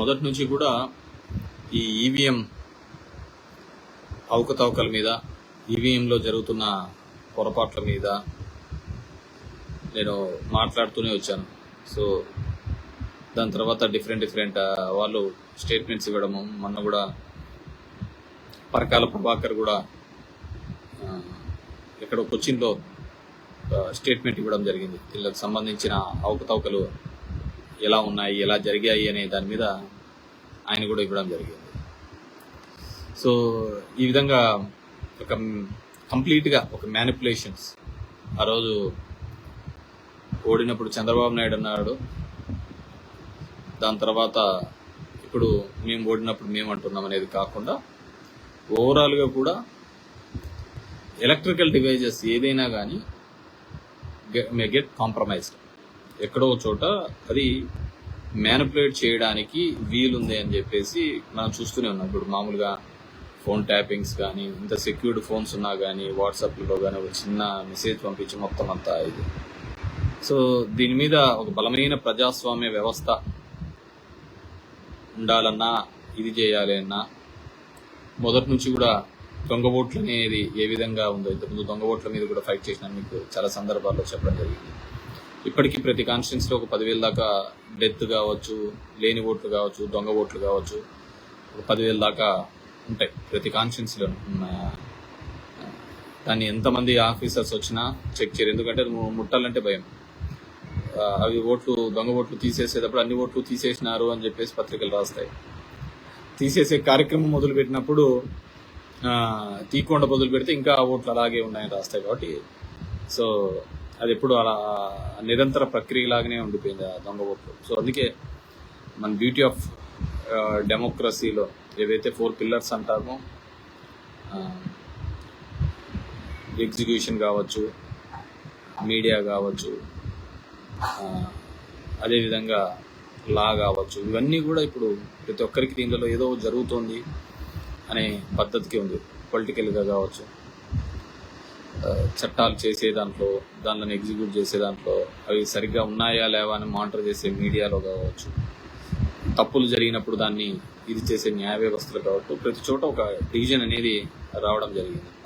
మొదటి నుంచి కూడా ఈ ఈవీఎం అవకతవకల మీద ఈవీఎంలో జరుగుతున్న పొరపాట్ల మీద నేను మాట్లాడుతూనే వచ్చాను. సో దాని తర్వాత డిఫరెంట్ డిఫరెంట్ వాళ్ళు స్టేట్మెంట్స్ ఇవ్వడము మొన్న కూడా పరకాల ప్రభాకర్ కూడా ఇక్కడ ఎక్కడో కొచ్చిన్లో స్టేట్మెంట్ ఇవ్వడం జరిగింది. వీళ్ళకి సంబంధించిన అవకతవకలు ఎలా ఉన్నాయి ఎలా జరిగాయి అనే దాని మీద ఆయన కూడా ఇవ్వడం జరిగింది. సో ఈ విధంగా ఒక కంప్లీట్గా ఒక మ్యానిపులేషన్స్ ఆ రోజు ఓడినప్పుడు చంద్రబాబు నాయుడు అన్నాడు దాని తర్వాత ఇప్పుడు మేము ఓడినప్పుడు మేము అంటున్నాం అనేది కాకుండా ఓవరాల్గా కూడా ఎలక్ట్రికల్ డివైజెస్ ఏదైనా కానీ మే గెట్ కాంప్రమైజ్డ్ ఎక్కడో చోట అది మ్యానిపులేట్ చేయడానికి వీలుంది అని చెప్పేసి మనం చూస్తూనే ఉన్నాం. ఇప్పుడు మామూలుగా ఫోన్ ట్యాపింగ్స్ కానీ ఇంత సెక్యూర్డ్ ఫోన్స్ ఉన్నా కానీ వాట్సాప్లో కానీ ఒక చిన్న మెసేజ్ పంపించి మొత్తం అంతా ఇది. సో దీని మీద ఒక బలమైన ప్రజాస్వామ్య వ్యవస్థ ఉండాలన్నా ఇది చేయాలి అన్నా మొదటి నుంచి కూడా దొంగ ఓట్లు అనేది ఏ విధంగా ఉందో ఇంతకుముందు దొంగ ఓట్ల మీద కూడా ఫైట్ చేసిన మీకు చాలా సందర్భాల్లో చెప్పడం జరిగింది. ఇప్పటికీ ప్రతి కాన్స్టిట్యున్సీలో ఒక పదివేల దాకా డెత్ కావచ్చు లేని ఓట్లు కావచ్చు దొంగ ఓట్లు కావచ్చు ఒక పదివేల దాకా ఉంటాయి ప్రతి కాన్స్టిట్యున్సీలో దాన్ని ఎంతమంది ఆఫీసర్స్ వచ్చినా చెక్ చేయరు. ఎందుకంటే ముట్టాలంటే భయం. అవి ఓట్లు దొంగ ఓట్లు తీసేసేటప్పుడు అన్ని ఓట్లు తీసేసినారు అని చెప్పేసి పత్రికలు రాస్తాయి. తీసేసే కార్యక్రమం మొదలు పెట్టినప్పుడు ఆ, మొదలు పెడితే ఇంకా ఓట్లు అలాగే ఉన్నాయని రాస్తాయి కాబట్టి. సో అది ఎప్పుడు అలా నిరంతర ప్రక్రియ లాగానే ఉండిపోయింది ఆ దొంగ ఓట్లు. సో అందుకే మన బ్యూటీ ఆఫ్ డెమోక్రసీలో ఏవైతే ఫోర్ పిల్లర్స్ అంటామో ఎగ్జిక్యూషన్ కావచ్చు మీడియా కావచ్చు అదేవిధంగా లా కావచ్చు ఇవన్నీ కూడా ఇప్పుడు ప్రతి ఒక్కరికి దీనిలో ఏదో జరుగుతోంది అనే పద్ధతికి ఉంది. పొలిటికల్గా కావచ్చు చట్టాలు చేసే దాంట్లో దానిని ఎగ్జిక్యూట్ చేసే దాంట్లో అవి సరిగ్గా ఉన్నాయా లేవా అని మానిటర్ చేసే మీడియాలో కావచ్చు. తప్పులు జరిగినప్పుడు దాన్ని ఇది చేసే న్యాయ వ్యవస్థలు కావచ్చు. ప్రతి చోట ఒక డివిజన్ అనేది రావడం జరిగింది.